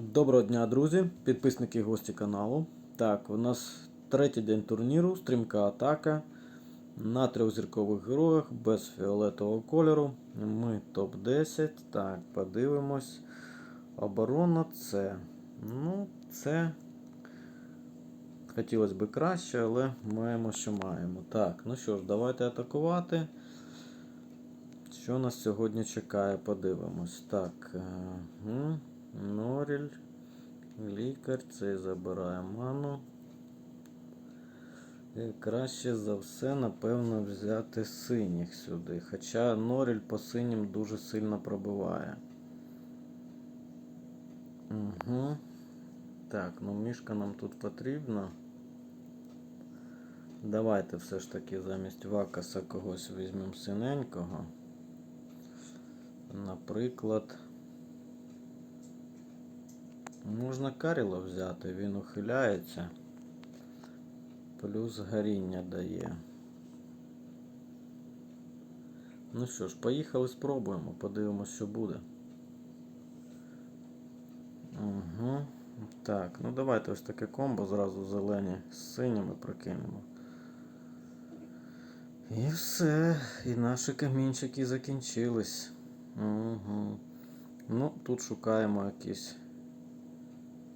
Доброго дня, друзі, підписники і гості каналу. Так, у нас третій день турніру, стрімка атака на трьохзіркових героях без фіолетового кольору. Ми топ-10. Так, подивимось. Оборона це. Ну, це. Хотілося б краще, але маємо, що маємо. Так, ну що ж, давайте атакувати. Що нас сьогодні чекає, подивимось. Так. м, Норіль. Лікар, цей забирає ману. І краще за все, напевно, взяти синіх сюди. Хоча Норіль по синім дуже сильно пробиває. Угу. Так, ну мішка нам тут потрібна. Давайте все ж таки замість Вакаса когось візьмемо синенького. Наприклад. Можна Каріла взяти, він ухиляється. Плюс горіння дає. Ну що ж, поїхали, спробуємо, подивимось, що буде. Угу. Так, ну давайте ось таке комбо зразу зелені з синіми прокинемо. І все. І наші камінчики закінчились. Угу. Ну, тут шукаємо якісь.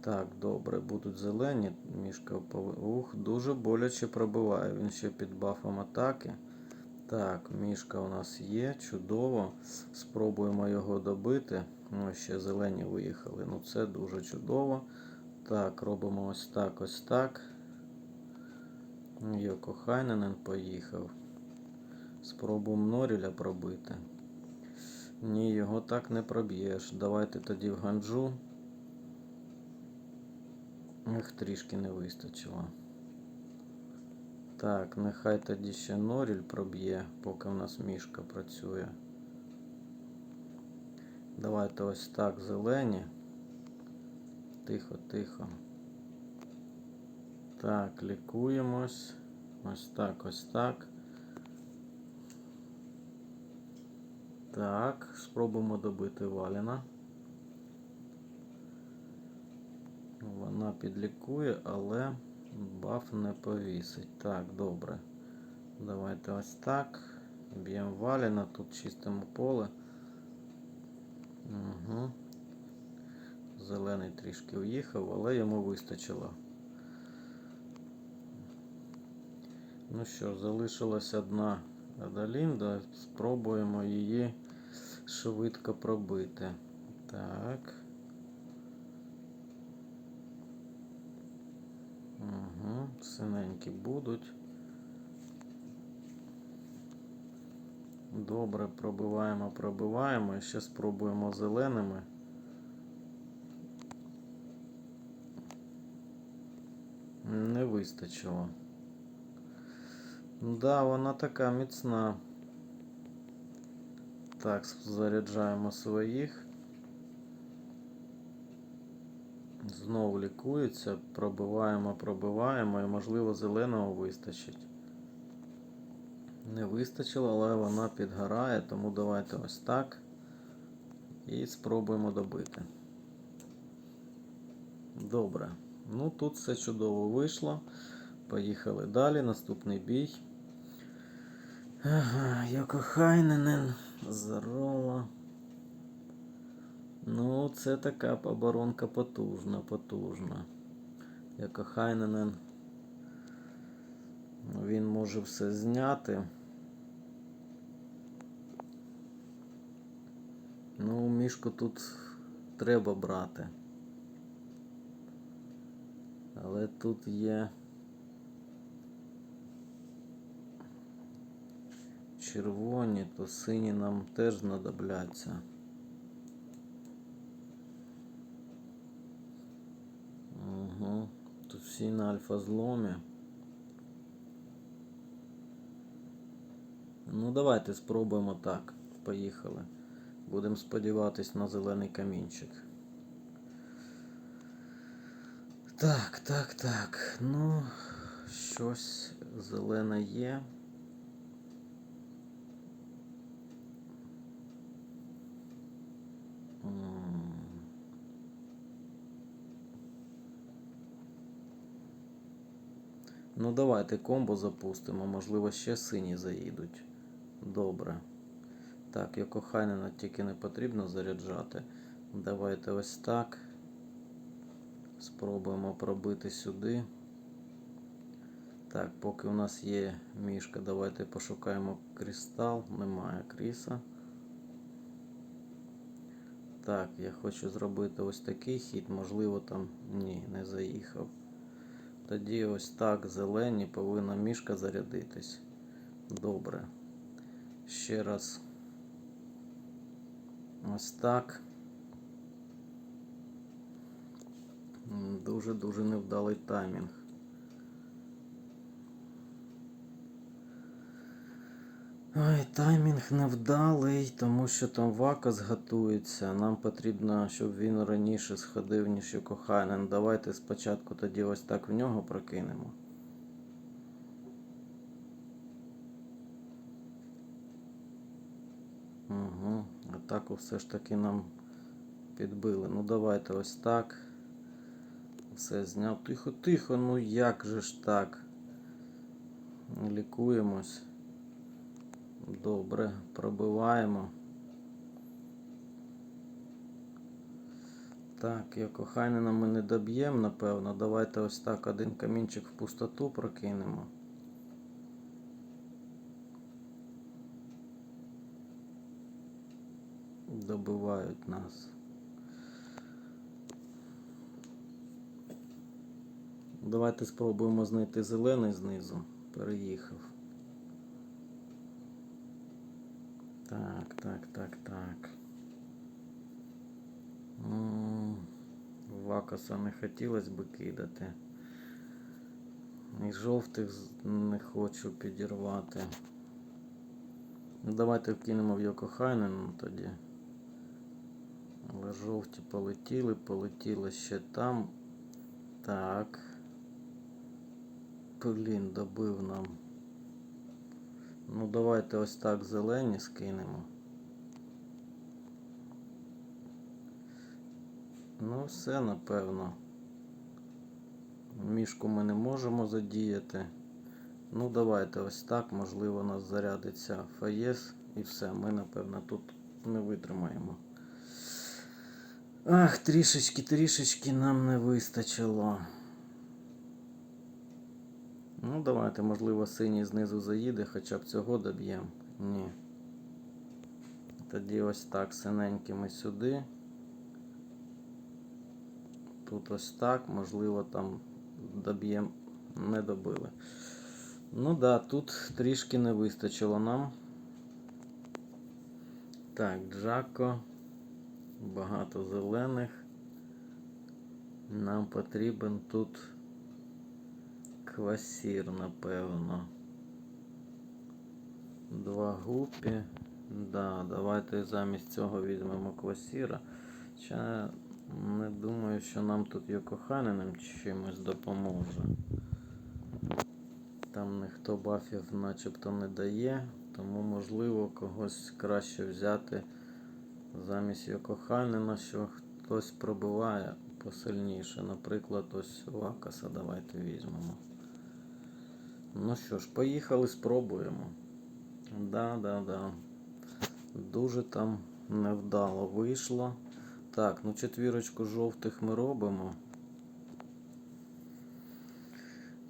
Так, добре, будуть зелені. Мішка. Ух, дуже боляче пробиває. Він ще під бафом атаки. Так, мішка у нас є, чудово. Спробуємо його добити. Ну, ще зелені виїхали. Ну це дуже чудово. Так, робимо ось так, ось так. Йоко Хайненен поїхав. Спробуємо Норіля пробити. Ні, його так не проб'єш. Давайте тоді в ганджу. Ех, трішки не вистачило. Так, нехай тоді ще Норіль проб'є, поки в нас мішка працює. Давайте ось так зелені. Тихо, тихо. Так, лікуємось. Ось так, ось так. Так, спробуємо добити Валіна. Вона підлікує, але баф не повісить. Так, добре. Давайте ось так. Б'ємо Валіна, тут чистимо поле. Угу. Зелений трішки уїхав, але йому вистачило. Ну що, залишилась одна Адалінда. Спробуємо її швидко пробити. Так. Угу, синенькі будуть. Добре, пробиваємо, пробиваємо. І ще спробуємо зеленими. Не вистачило. Да, вона така міцна. Так, заряджаємо своїх. Знову лікується, пробиваємо, пробиваємо і, можливо, зеленого вистачить. Не вистачило, але вона підгорає, тому давайте ось так. І спробуємо добити. Добре. Ну тут все чудово вийшло. Поїхали далі. Наступний бій. Ага, Йоко Хайненен. Ну, це така оборонка потужна, потужна. Як Хайненен. Він може все зняти. Ну, мішку тут треба брати. Але тут є червоні, то сині нам теж знадобляться. Угу. Тут всі на альфа зломі. Ну, давайте спробуємо так. Поїхали. Будемо сподіватись на зелений камінчик. Так, так, так. Ну, щось зелене є. Ну давайте комбо запустимо, можливо, ще сині заїдуть. Добре. Так, Йокохайнена тільки не потрібно заряджати. Давайте ось так. Спробуємо пробити сюди. Так, поки у нас є мішка, давайте пошукаємо кристал. Немає кріса. Так, я хочу зробити ось такий хід, можливо, там ні, не заїхав. Тоді ось так, зелені, повинна мішка зарядитись. Добре. Ще раз. Ось так. Дуже-дуже невдалий таймінг. Ой, таймінг невдалий, тому що там вакас готується. Нам потрібно, щоб він раніше сходив, ніж Йокохайнен. Давайте спочатку тоді ось так в нього прокинемо. Угу. Атаку все ж таки нам підбили. Ну давайте ось так. Все зняв. Тихо, тихо, ну як же ж так? Лікуємось. Добре, пробиваємо. Так, Йокохайнена ми не доб'ємо, напевно. Давайте ось так один камінчик в пустоту прокинемо. Добивають нас. Давайте спробуємо знайти зелений знизу. Переїхав. Так, так, так, так. Вакаса не хотілося би кидати. І жовтих не хочу підірвати. Ну, давайте вкинемо в Йокохайнен тоді. Але жовті полетіли, полетіли ще там. Так. Блін, добив нам. Ну, давайте ось так зелені скинемо. Ну, все, напевно. Мішку ми не можемо задіяти. Ну, давайте ось так. Можливо, у нас зарядиться фаєс і все. Ми, напевно, тут не витримаємо. Ах, трішечки, трішечки нам не вистачило. Ну, давайте, можливо, синій знизу заїде, хоча б цього доб'ємо. Ні. Тоді ось так синенькими сюди. Тут ось так, можливо, там доб'ємо, не добили. Ну да, тут трішки не вистачило нам. Так, Джако. Багато зелених. Нам потрібен тут квасір, напевно. Два гупі. Да, давайте замість цього візьмемо квасіра. Ще не думаю, що нам тут Йокоханеним чимось допоможе. Там ніхто бафів начебто не дає, тому можливо когось краще взяти замість Йокоханена, що хтось пробиває посильніше. Наприклад, ось Вакаса давайте візьмемо. Ну що ж, поїхали, спробуємо. Да, да, да. Дуже там невдало вийшло. Так, ну четвірочку жовтих ми робимо.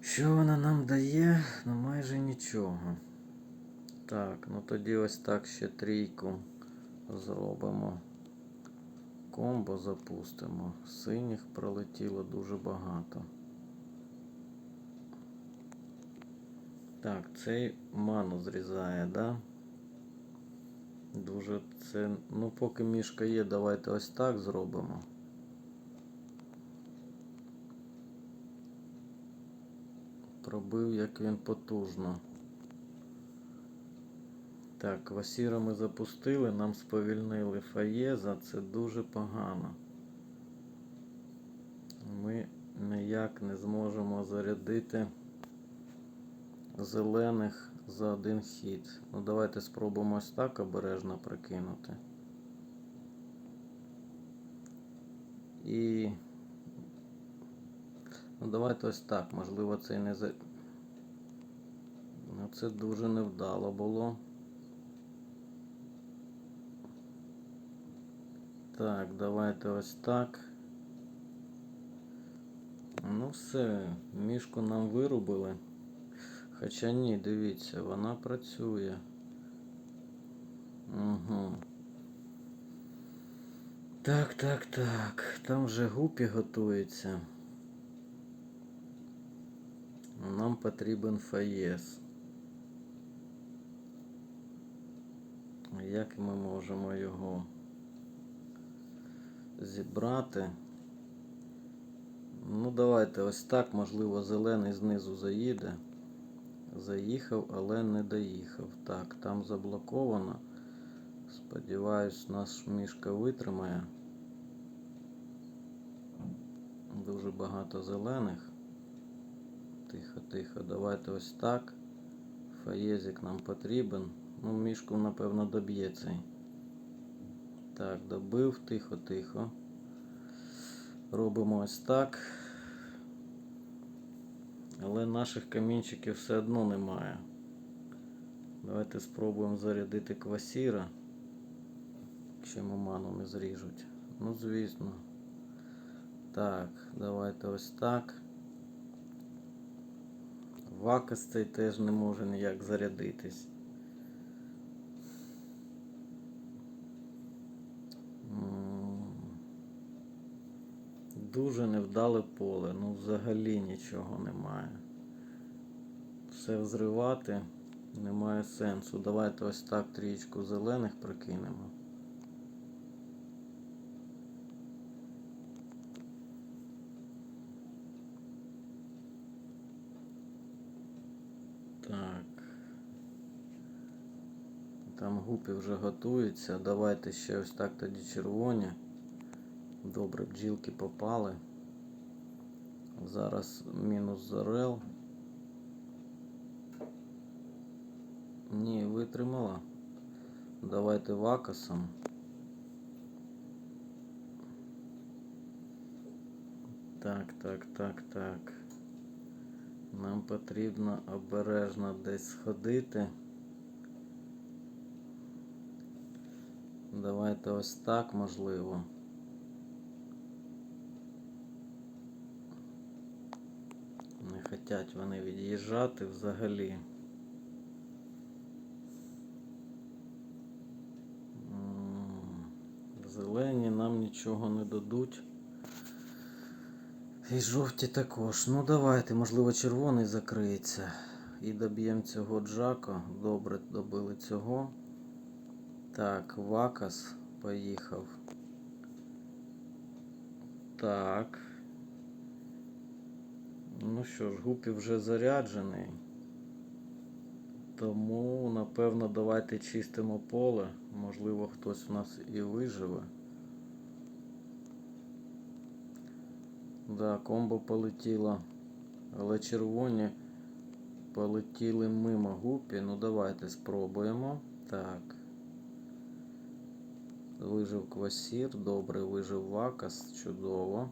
Що вона нам дає? Ну майже нічого. Так, ну тоді ось так ще трійку зробимо. Комбо запустимо. Синіх пролетіло дуже багато. Так, цей ману зрізає, да? Дуже це. Ну, поки мішка є, давайте ось так зробимо. Пробив, як він потужно. Так, Васіра ми запустили, нам сповільнили Фаєза, це дуже погано. Ми ніяк не зможемо зарядити зелених за один хід. Ну давайте спробуємо ось так обережно прикинути. І ну, давайте ось так. Можливо, це не за... Ну, це дуже невдало було. Так, давайте ось так. Ну все, мішку нам вирубили. Хоча ні, дивіться, вона працює. Угу. Так, так, так. Там вже гупі готується. Нам потрібен фаєс. Як ми можемо його зібрати? Ну, давайте ось так, можливо, зелений знизу заїде. Заїхав, але не доїхав. Так, там заблоковано. Сподіваюсь, наш мішка витримає. Дуже багато зелених. Тихо, тихо. Давайте ось так. Фаєзик нам потрібен. Ну, мішку, напевно, доб'є цей. Так, добив, тихо, тихо. Робимо ось так. Але наших камінчиків все одно немає. Давайте спробуємо зарядити квасіра. Якщо маману ману не зріжуть. Ну, звісно. Так, давайте ось так. Вакас цей теж не може ніяк зарядитись. Дуже невдале поле, ну взагалі нічого немає. Все взривати немає сенсу. Давайте ось так трієчку зелених прикинемо. Так. Там гупі вже готуються. Давайте ще ось так тоді червоні. Добре, бджілки попали. Зараз мінус зорел. Ні, витримала. Давайте вакасом. Так, так, так, так. Нам потрібно обережно десь сходити. Давайте ось так можливо. Не хотять вони від'їжджати взагалі. Зелені нам нічого не дадуть. І жовті також. Ну давайте, можливо, червоний закриється. І доб'ємо цього Джако. Добре, добили цього. Так, Вакас поїхав. Так. Ну що ж, Гупі вже заряджений. Тому, напевно, давайте чистимо поле. Можливо, хтось у нас і виживе. Да, комбо полетіло. Але червоні полетіли мимо гупі. Ну давайте спробуємо. Так. Вижив квасір, добре, вижив вакас, чудово.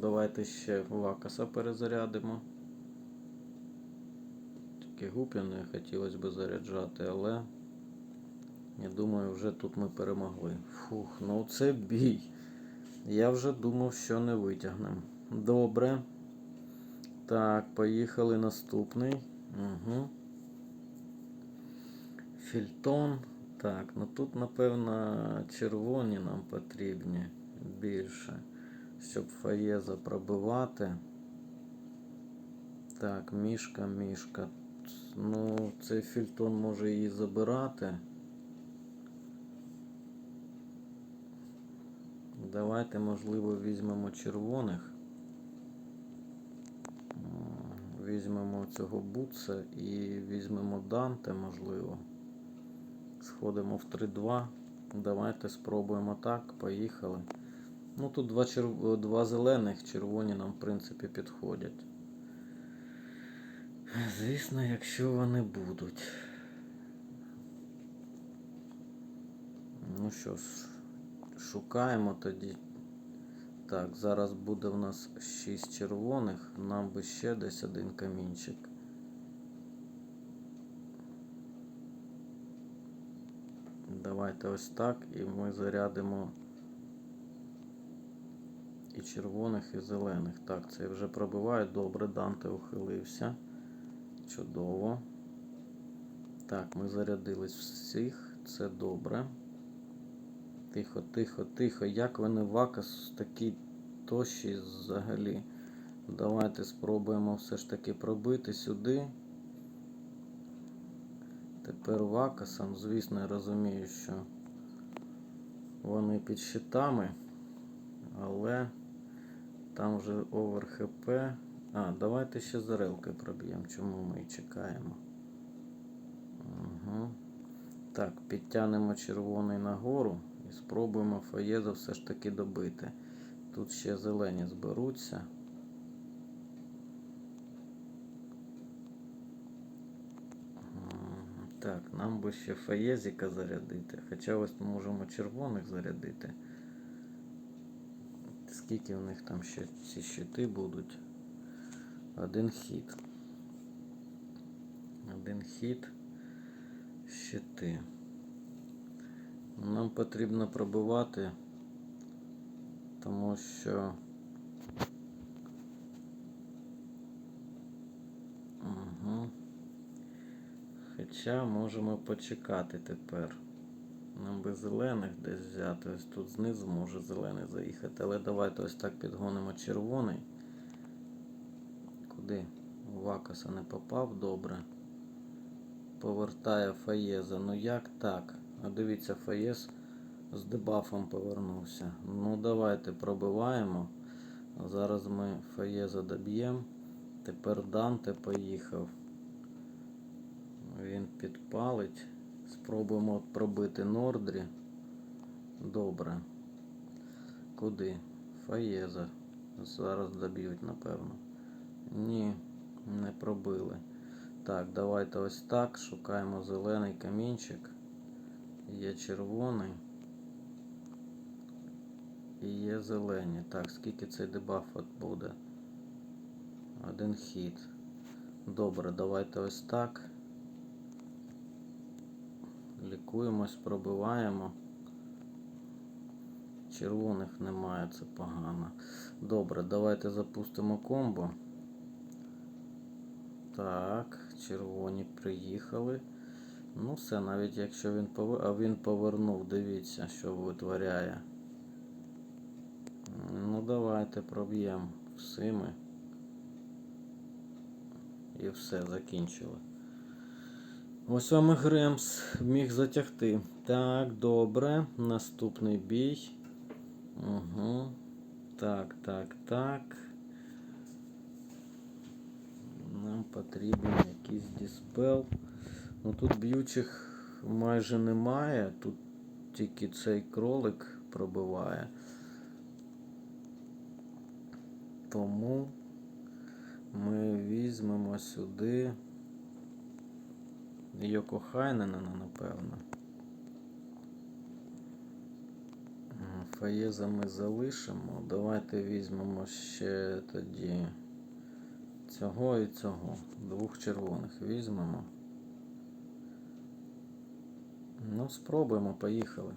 Давайте ще вакаса перезарядимо. Тільки гупі хотілося б заряджати, але я думаю, вже тут ми перемогли. Фух, ну це бій. Я вже думав, що не витягнемо. Добре. Так, поїхали наступний. Угу. Фільтон. Так, ну тут, напевно, червоні нам потрібні більше, щоб фаєза пробивати. Так, мішка, мішка. Ну, цей фільтон може її забирати. Давайте, можливо, візьмемо червоних. Візьмемо цього бутса і візьмемо Данте, можливо. Сходимо в 3-2. Давайте спробуємо так. Поїхали. Ну тут два, черв... два зелених, червоні нам, в принципі, підходять. Звісно, якщо вони будуть. Ну що ж, шукаємо тоді. Так, зараз буде в нас 6 червоних, нам би ще десь один камінчик. Давайте ось так, і ми зарядимо червоних, і зелених. Так, це вже пробиває. Добре, Данте ухилився. Чудово. Так, ми зарядились всіх. Це добре. Тихо, тихо, тихо. Як вони вакас такі тощі взагалі? Давайте спробуємо все ж таки пробити сюди. Тепер вакасом, звісно, я розумію, що вони під щитами, але там вже овер ХП. А, давайте ще зарелки проб'ємо, чому ми і чекаємо. Угу. Так, підтягнемо червоний нагору і спробуємо Фаєза все ж таки добити. Тут ще зелені зберуться. Так, нам би ще Фаєзіка зарядити. Хоча ось можемо червоних зарядити. Скільки в них там ще ці щити будуть? Один хід. Один хід. Щити. Нам потрібно пробивати, тому що. Угу. Хоча можемо почекати тепер. Нам би зелених десь взяти. Ось тут знизу може зелений заїхати. Але давайте ось так підгонимо червоний. Куди? Вакаса не попав, добре. Повертає Фаєза. Ну як так? А дивіться, Фаєз з дебафом повернувся. Ну давайте пробиваємо. Зараз ми Фаєза доб'ємо. Тепер Данте поїхав. Він підпалить. Спробуємо пробити Нордрі. Добре. Куди? Фаєза. Зараз доб'ють, напевно. Ні, не пробили. Так, давайте ось так. Шукаємо зелений камінчик. Є червоний. І є зелені. Так, скільки цей дебаф буде? Один хід. Добре, давайте ось так. Лікуємось, пробиваємо. Червоних немає, це погано. Добре, давайте запустимо комбо. Так, червоні приїхали. Ну, все, навіть якщо він повер... А він повернув, дивіться, що витворяє. Ну, давайте проб'ємо всіми. І все, закінчили. Ось вам і Гремс міг затягти. Так, добре. Наступний бій. Угу. Так, так, так. Нам потрібен якийсь диспел. Ну тут б'ючих майже немає. Тут тільки цей кролик пробиває. Тому ми візьмемо сюди Йоко Хайненена, напевно. М, Фаєза ми залишимо. Давайте візьмемо ще тоді цього і цього. Двох червоних візьмемо. Ну, спробуємо, поїхали.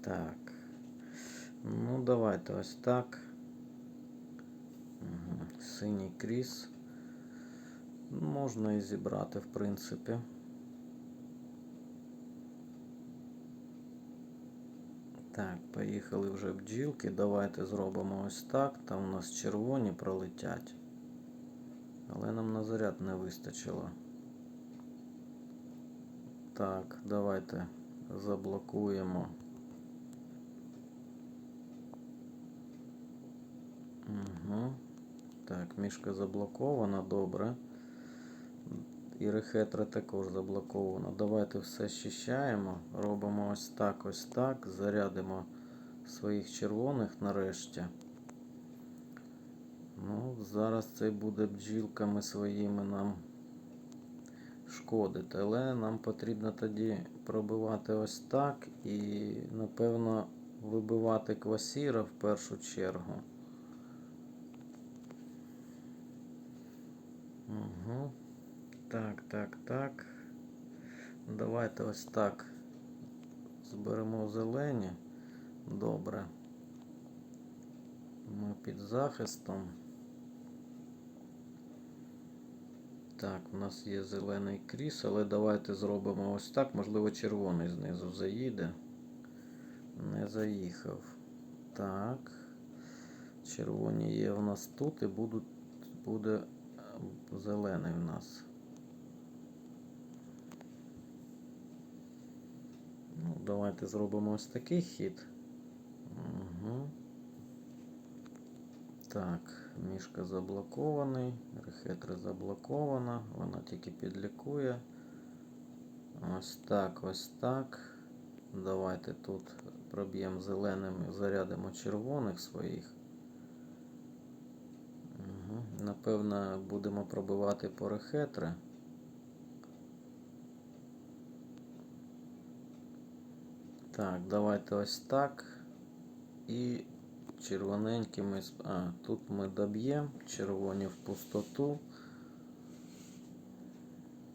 Так. Ну, давайте ось так. Мгм. Синій кріс. Можна і зібрати, в принципі. Так, поїхали вже бджілки. Давайте зробимо ось так. Там у нас червоні пролетять. Але нам на заряд не вистачило. Так, давайте заблокуємо. Угу. Так, мішка заблокована, добре. І рехетра також заблокована. Давайте все щищаємо. Робимо ось так, ось так. Зарядимо своїх червоних нарешті. Ну, зараз це буде бджілками своїми нам нашкодити. Але нам потрібно тоді пробивати ось так і, напевно, вибивати квасіра в першу чергу. Угу. Так, так, так. Давайте ось так. Зберемо зелені. Добре. Ми під захистом. Так, у нас є зелений кріс, але давайте зробимо ось так. Можливо, червоний знизу заїде. Не заїхав. Так. Червоні є у нас тут і будуть, буде зелений у нас. Ну, давайте зробимо ось такий хід. Угу. Так, мішка заблокований, рехетра заблокована, вона тільки підлікує. Ось так, ось так. Давайте тут проб'ємо зеленими, зарядимо червоних своїх. Напевно, будемо пробивати по рехетри. Так, давайте ось так. І червоненькими. А, тут ми доб'ємо червоні в пустоту.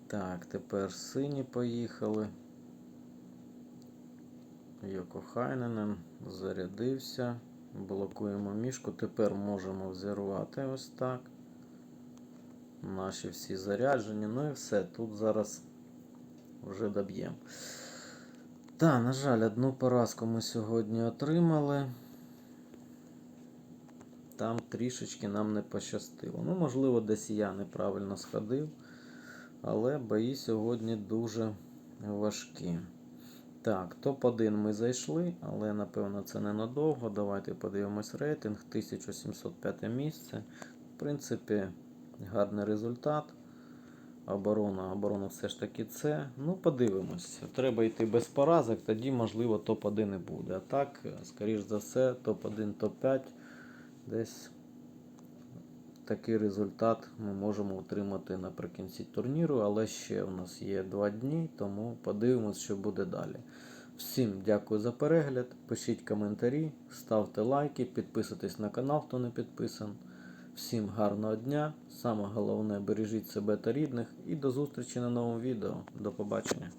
Так, тепер сині поїхали. Йоко Хайненен зарядився. Блокуємо мішку. Тепер можемо взірвати ось так. Наші всі заряджені. Ну і все. Тут зараз вже доб'ємо. Так, на жаль, одну поразку ми сьогодні отримали. Там трішечки нам не пощастило. Ну, можливо, десь я неправильно сходив. Але бої сьогодні дуже важкі. Так, топ-1 ми зайшли, але напевно це ненадовго. Давайте подивимось рейтинг. 1705 місце. В принципі, гарний результат. Оборона, оборона все ж таки це. Ну, подивимось. Треба йти без поразок, тоді, можливо, топ-1 і буде. А так, скоріш за все, топ-1, топ-5. Десь такий результат ми можемо отримати наприкінці турніру, але ще у нас є 2 дні, тому подивимось, що буде далі. Всім дякую за перегляд. Пишіть коментарі, ставте лайки, підписуйтесь на канал, хто не підписан. Всім гарного дня. Саме головне бережіть себе та рідних і до зустрічі на новому відео. До побачення.